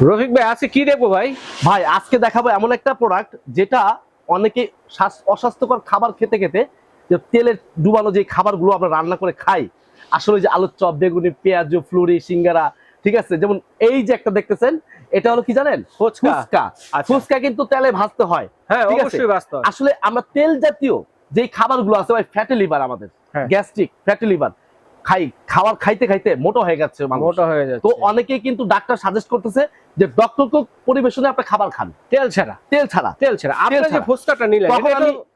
রফিক ভাই আজকে কি দেখব ভাই ভাই আজকে দেখাবো এমন একটা প্রোডাক্ট যেটা অনেকে অস্বাস্থ্যকর খাবার খেতে খেতে যে তেলের ডুবানো যে খাবারগুলো আমরা রান্না করে খাই আসলে যে আলুর চপ বেগুনি পেঁয়াজ ফ্লুরি সিঙ্গারা ঠিক আছে যেমন এই যে একটা দেখতেছেন এটা হলো কি জানেন ফুচকা ফুচকা আচ্ছা। ফুচকা কিন্তু তেলে ভাজতে হয় হ্যাঁ। অবশ্যই আসলে আমরা তেল জাতীয় যে খাবারগুলো আছে ভাই ফ্যাটি লিভার আমাদের। গ্যাস্ট্রিক ফ্যাটি লিভার খাই খাবার খাইতে খাইতে মোটা হয়ে যাচ্ছে মানুষ। মোটা হয়ে যাচ্ছে। তো অনেকেই কিন্তু ডাক্তার সাজেস্ট করতেছে যে ডক্টরকে পরিবেশনে আপনি খাবার খান। তেল ছাড়া। তেল ছাড়া। তেল ছাড়া। আপনার যে। ফুচকাটা নিলেন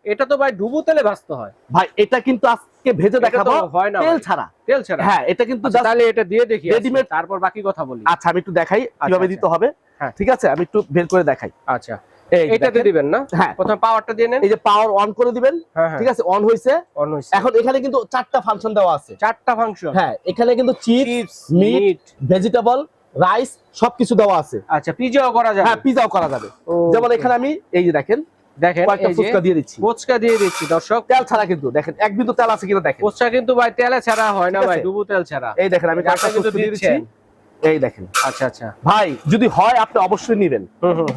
এটা তো ভাই ডুবো তেলে ভাজতে হয়। ভাই এটা কিন্তু আজকে ভেজে দেখাবো। হয় না তেল ছাড়া। তেল ছাড়া। হ্যাঁ এটা কিন্তু আচ্ছা, তাহলে এটা দিয়ে দেখি Readymade- তারপর বাকি কথা বলি। আচ্ছা আমি একটু দেখাই কীভাবে আচ্ছা। দিতে হবে। হ্যাঁ। ঠিক আছে আমি একটু বের করে দেখাই। আচ্ছা। এটাতে দিবেন না? হ্যাঁ। প্রথমে পাওয়ারটা দিয়ে নেন। এই যে পাওয়ার অন করে দিবেন। হ্যাঁ হ্যাঁ। ঠিক আছে অন হয়েছে অন হইছে। এখন এখানে কিন্তু চারটা ফাংশন দেওয়া আছে। চারটা ফাংশন হ্যাঁ এখানে কিন্তু chips chips meat vegetable rice সবকিছু দেওয়া আছে। আচ্ছা পিজাও করা যাবে। হ্যাঁ পিজাও করা যাবে। যেমন এখানে আমি এই যে দেখেন দেখেন ফুচকা দিয়ে দিচ্ছি। ফুচকা দিয়ে দিচ্ছি দর্শক। তেল ছাড়া কিন্তু দেখেন এক বিন্দু তেল আছে কিনা দেখেন। ফুচকা কিন্তু ভাই তেলে ছাড়া হয় না ভাই। ডুবো তেল ছাড়া। এই দেখেন আমি ফুচকা দিয়ে দিচ্ছি। এই দেখেন। আচ্ছা আচ্ছা। ভাই যদি হয় আপনি অবশ্যই নেবেন।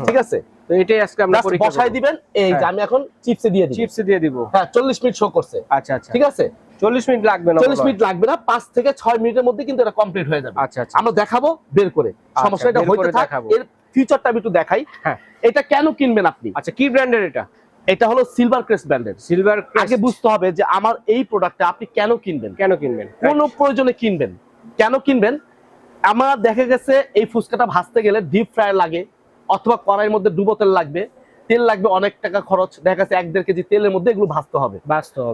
ঠিক আছে? তো এটাই আজকে আমরা পরীক্ষা বসাই দিবেন। এই যে হ্যাঁ। আমি এখন চিপসে দিয়ে দিই চিপস দিয়ে দিব। হ্যাঁ মিনিট শো করছে। আচ্ছা আচ্ছা। ঠিক আছে? চল্লিশ মিনিট লাগবে না। মিনিট লাগবে না থেকে ছয় মিনিটের মধ্যে কিন্তু এটা কমপ্লিট হয়ে যাবে। আচ্ছা আচ্ছা। আমরা দেখাবো বের করে। হইতে থাক। এর আমি একটু দেখাই। হ্যাঁ। এটা কেন কিনবেন আপনি? আচ্ছা কি ব্র্যান্ডের এটা? এটা হলো সিলভার ক্রেস্ট ব্র্যান্ডের সিলভার আগে বুঝতে হবে যে আমার এই প্রোডাক্টটা আপনি কেন কিনবেন? কেন কিনবেন? কোন প্রয়োজনে কিনবেন। কেন কিনবেন? আমার দেখা গেছে এই ফুচকাটা ভাজতে গেলে ডিপ ফ্রাই লাগে অথবা কড়াইয়ের মধ্যে ডুবো তেল লাগবে। তেল লাগবে অনেক টাকা খরচ দেখা গেছে এক দেড় কেজি তেলের মধ্যে এগুলো ভাজতে হবে।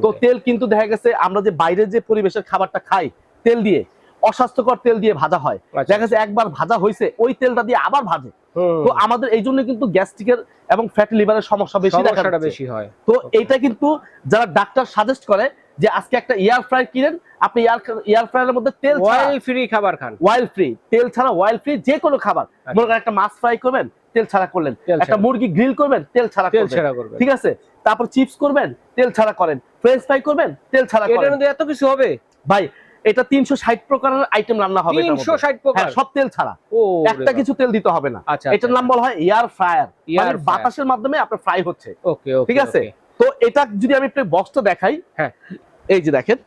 তো তেল কিন্তু দেখা গেছে আমরা যে বাইরের যে পরিবেশের খাবারটা খাই তেল দিয়ে অস্বাস্থ্যকর তেল দিয়ে ভাজা হয়। আচ্ছা। দেখা গেছে একবার ভাজা হয়েছে ওই তেলটা দিয়ে আবার ভাজে। তো আমাদের এই জন্য কিন্তু গ্যাস্ট্রিকের এবং ফ্যাটি লিভারের সমস্যা বেশি দেখা বেশি হয়। তো এটা কিন্তু যারা ডাক্তার সাজেস্ট করে যে আজকে একটা এয়ার ফ্রাই কিনেন আপনি এয়ার এয়ার ফ্রাইয়ের মধ্যে তেল অয়েল ফ্রি খাবার খান। ওয়াইল ফ্রি তেল ছাড়া ওয়াইল ফ্রি যে কোনো খাবার। মনে করেন একটা মাছ ফ্রাই করবেন তেল ছাড়া করলেন। একটা মুরগি গ্রিল করবেন তেল ছাড়া তেল ছাড়া করবেন। ঠিক আছে? তারপর চিপস করবেন তেল ছাড়া করেন। ফ্রেঞ্চ ফ্রাই করবেন তেল ছাড়া করেন। মধ্যে এত কিছু হবে? ভাই এটা তিনশো ষাট প্রকারের আইটেম রান্না হবে এটার তিনশো মধ্যে। ষাট প্রকার? হ্যাঁ সব তেল ছাড়া। ও একটা কিছু তেল দিতে হবে না। আচ্ছা এটার নাম বলা হয় এয়ার ফ্রায়ার মানে বাতাসের মাধ্যমে আপনার ফ্রাই হচ্ছে। ওকে ঠিক আছে? তো এটা যদি আমি একটু বক্সটা দেখাই হ্যাঁ। এই যে দেখেন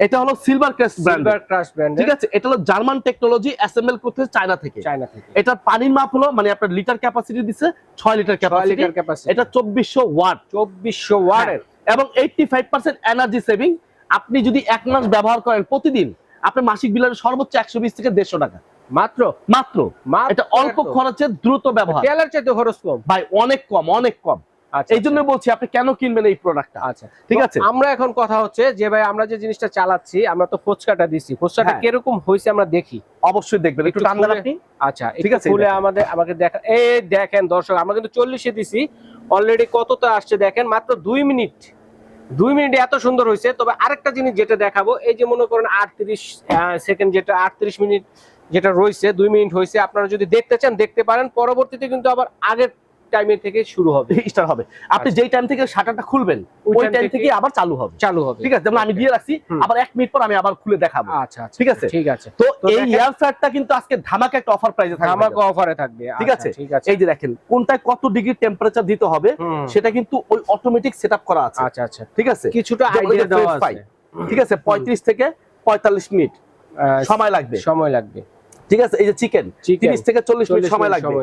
এটা হলো silver crest brand silver crush brand ঠিক আছে এটা হলো জার্মান টেকনোলজি অ্যাসেম্বল করতে চায়না থেকে। চায়না থেকে। এটার পানির মাপ হলো মানে আপনার লিটার ক্যাপাসিটি দিচ্ছে ছয় লিটার ছয় ক্যাপাসিটি লিটার ক্যাপাসিটি এটা চব্বিশশো ওয়াট। চব্বিশশো ওয়াটের। এবং eighty five percent energy saving আপনি যদি এক মাস ব্যবহার করেন প্রতিদিন আপনার মাসিক বিলের সর্বোচ্চ একশো বিশ থেকে দেড়শো টাকা। মাত্র? মাত্র। এটা অল্প খরচে দ্রুত ব্যবহার। তেলের চাইতে খরচ কম। ভাই অনেক কম অনেক কম। এই জন্য বলছি আপনি কেন কিনবেন এই প্রোডাক্টটা আচ্ছা ঠিক আছে। আমরা এখন কথা হচ্ছে যে ভাই আমরা যে জিনিসটা চালাচ্ছি আমরা তো ফুচকাটা দিছি। ফুচকাটা হ্যাঁ। কীরকম হয়েছে আমরা দেখি। অবশ্যই দেখবেন। একটু টান দেন আপনি। আচ্ছা ঠিক আছে, খুলে আমাদের আমাকে দেখা এই দেখেন দর্শক আমরা কিন্তু চল্লিশে দিছি। অলরেডি কতটা আসছে দেখেন? মাত্র দুই মিনিট। দুই মিনিট এত সুন্দর হয়েছে। তবে আরেকটা জিনিস যেটা দেখাবো এই যে মনে করেন আটত্রিশ সেকেন্ড যেটা আটত্রিশ মিনিট যেটা রয়েছে দুই মিনিট হয়েছে। আপনারা যদি দেখতে চান দেখতে পারেন। পরবর্তীতে কিন্তু আবার আগের টাইমের থেকে শুরু হবে। স্টার্ট হবে। আপনি। যেই টাইম থেকে শাটারটা খুলবেন ওই টাইম থেকে- আবার চালু হবে। চালু হবে। ঠিক আছে? যেমন আমি দিয়ে রাখছি আবার এক মিনিট পর আমি আবার খুলে দেখাবো। আচ্ছা আচ্ছা ঠিক আছে? ঠিক আছে। তো এই দেখেন- এয়ার কিন্তু আজকে ধামাকা একটা অফার প্রাইসে থাকবে। আমাকে অফারে থাকবে। ঠিক আচ্ছা, আছে? ঠিক আছে। এই যে দেখেন কোনটায় কত ডিগ্রি টেম্পারেচার দিতে হবে সেটা কিন্তু ওই অটোমেটিক সেটআপ করা আছে। আচ্ছা আচ্ছা। ঠিক আছে? কিছুটা আইডিয়া দেওয়া আছে। ঠিক আছে? পঁয়ত্রিশ থেকে পঁয়তাল্লিশ মিনিট। আহ, সময় লাগবে। সময় লাগবে। ঠিক আছে? এই যে চিকেন তিরিশ থেকে চল্লিশ মিনিট সময় লাগবে।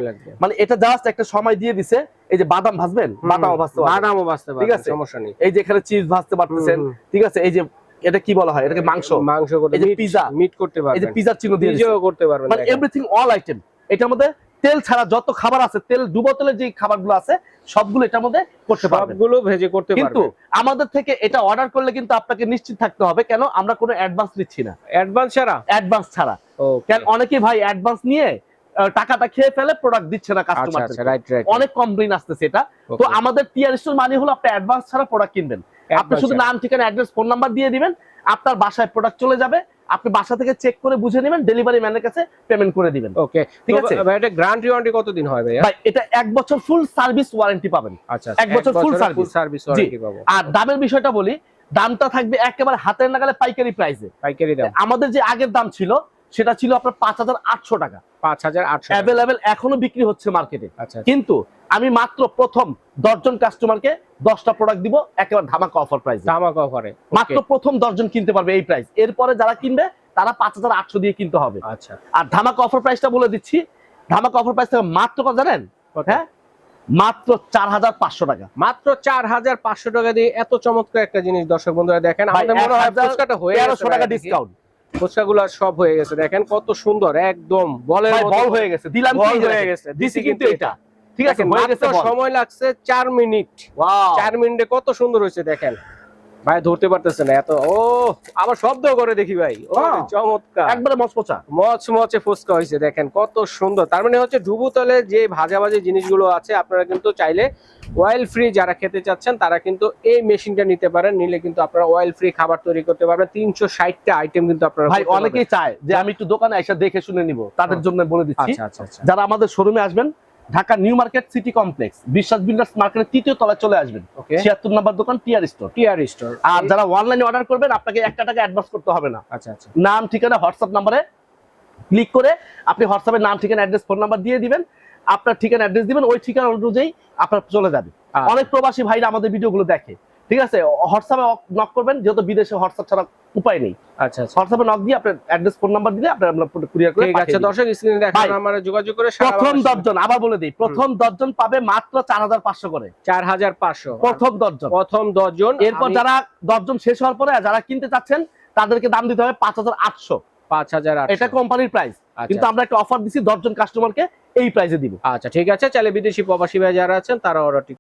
মানে এটা জাস্ট একটা সময় দিয়ে দিছে। এই যে বাদাম ভাজবেন? বাদামও ভাজতে বাদামও ভাজতে ঠিক আছে? সমস্যা নেই। এই যে এখানে চিজ ভাজতে পারতেছেন। ঠিক আছে? এই যে এটা কি বলা হয়? এটাকে মাংস। মাংস করতে এই যে মিট- pizza, মিট করতে এই যে পারবেন। পিজার চিহ্ন দিয়ে পিজাও করতে পারবেন মানে এভরিথিং অল আইটেম এটার মধ্যে তেল ছাড়া যত খাবার আছে তেল ডুবো তেলের যে খাবারগুলো আছে সবগুলো এটার মধ্যে করতে পারবেন। সবগুলো ভেজে করতে কিন্তু আমাদের থেকে এটা অর্ডার করলে কিন্তু আপনাকে নিশ্চিত থাকতে হবে কেন আমরা কোনো অ্যাডভান্স নিচ্ছি না। অ্যাডভান্স ছাড়া? অ্যাডভান্স ছাড়া। কেন অনেকেই ভাই অ্যাডভান্স নিয়ে টাকাটা খেয়ে ফেলে প্রোডাক্ট দিচ্ছে না আচ্ছা কাস্টমার আচ্ছা রাইট অনেক কমপ্লেইন আসতেছে এটা। তো আমাদের টিআর স্টোর মানে হলো আপনি অ্যাডভান্স ছাড়া প্রোডাক্ট কিনবেন। আপনি শুধু নাম ঠিকানা অ্যাড্রেস ফোন নাম্বার দিয়ে দিবেন আপনার বাসায় প্রোডাক্ট চলে যাবে আপনি বাসা থেকে চেক করে বুঝে নেবেন ডেলিভারি ম্যানের কাছে পেমেন্ট করে দিবেন। ওকে ঠিক আছে? ভাই এটা গ্যারান্টি ওয়ারেন্টি কতদিন হয় ভাই ভাই এটা এক বছর ফুল সার্ভিস ওয়ারেন্টি পাবেন। আচ্ছা এক বছর। ফুল সার্ভিস ওয়ারেন্টি পাবো। আর দামের বিষয়টা বলি দামটা থাকবে একেবারে হাতের নাগালে পাইকারি প্রাইসে পাইকারি দাম। আমাদের যে আগের দাম ছিল সেটা ছিল আপনার পাঁচ হাজার আটশো টাকা। পাঁচ হাজার আটশো অ্যাভেলেবেল এখনও বিক্রি হচ্ছে মার্কেটে আচ্ছা। কিন্তু আমি মাত্র প্রথম দশজন কাস্টমারকে দশটা প্রোডাক্ট দিব একেবারে ধামাকা অফার প্রাইস ধামাকা অফারে মাত্র প্রথম দশজন কিনতে পারবে এই প্রাইস এরপরে যারা কিনবে তারা পাঁচ হাজার আটশো দিয়ে কিনতে হবে। আচ্ছা। আর ধামাকা অফার প্রাইসটা বলে দিচ্ছি ধামাকা অফার প্রাইস মাত্র কত জানেন? হ্যাঁ? মাত্র চার হাজার পাঁচশো টাকা। মাত্র চার হাজার পাঁচশো টাকা দিয়ে এত চমৎকার একটা জিনিস দর্শক বন্ধুরা দেখেন। আমাদের মনে হয় ফুচকাটা হয়ে গেছে তেরোশো টাকা ডিসকাউন্ট ফুচকাগুলো সব হয়ে গেছে। দেখেন কত সুন্দর একদম বলের বল হয়ে গেছে। দিলাম হয়ে গেছে? দিছি কিন্তু এটা। ঠিক আছে সময় লাগছে চার মিনিট! চার মিনিটে কত সুন্দর হয়েছে দেখেন। ভাই ধরতে পারতেছে না এত। ও আবার শব্দ করে দেখি ভাই। ও চমৎকার। একবারে মচমচা। মচ মচে ফুচকা হয়েছে দেখেন কত সুন্দর। তার মানে হচ্ছে ডুবুতলে যে ভাজা ভাজি জিনিসগুলো আছে আপনারা কিন্তু চাইলে অয়েল ফ্রি যারা খেতে চাচ্ছেন তারা কিন্তু এই মেশিনটা নিতে পারেন। নিলে কিন্তু আপনারা অয়েল ফ্রি খাবার তৈরি করতে পারবেন। তিনশো ষাটটা আইটেম কিন্তু আপনারা ভাই অনেকেই চায় যে আমি একটু দোকানে এসে দেখে শুনে নিব। তাদের জন্য বলে দিচ্ছি। আচ্ছা আচ্ছা আচ্ছা। যারা আমাদের শোরুমে আসবেন Dhaka new market city complex Biswas builders মার্কেটের তৃতীয় তলায় চলে আসবেন। ছিয়াত্তর নাম্বার দোকান টিআর স্টোর টিআর স্টোর আর যারা অনলাইনে অর্ডার করবেন আপনাকে একটা টাকা অ্যাডভান্স করতে হবে না। আচ্ছা আচ্ছা। নাম ঠিকানা হোয়াটসঅ্যাপ নাম্বারে ক্লিক করে আপনি হোয়াটসঅ্যাপে নাম ঠিকানা অ্যাড্রেস ফোন নাম্বার দিয়ে দিবেন। আপনার ঠিকানা অ্যাড্রেস দিবেন ওই ঠিকানা অনুযায়ী আপনার চলে যাবে। আচ্ছা। অনেক প্রবাসী ভাইরা আমাদের ভিডিওগুলো দেখে ঠিক আছে? হোয়াটসঅ্যাপে নক করবেন যেহেতু বিদেশে হোয়াটসঅ্যাপ ছাড়া উপায় নেই। আচ্ছা আচ্ছা। হোয়াটসঅ্যাপে নক দিয়ে আপনার অ্যাড্রেস ফোন নাম্বার দিলে আপনার আমরা কুরিয়ার করে ঠিক আছে দর্শক স্ক্রিনে দেখানো ভাই, যোগাযোগ করে প্রথম বাংলাদেশে- দশজন আবার বলে দিই প্রথম দশজন পাবে মাত্র চার হাজার পাঁচশো করে। চার হাজার পাঁচশো। প্রথম দশজন। প্রথম এরপর যারা দশজন শেষ হওয়ার পরে যারা কিনতে চাচ্ছেন তাদেরকে দাম দিতে হবে পাঁচ হাজার আটশো। পাঁচ হাজার এটা কোম্পানির প্রাইস আচ্ছা। কিন্তু আমরা একটা অফার দিচ্ছি দশজন কাস্টমারকে এই প্রাইসে দিব। আচ্ছা ঠিক আছে। চাইলে বিদেশি প্রবাসী ভাই যারা আছেন তারা অর্ডারটি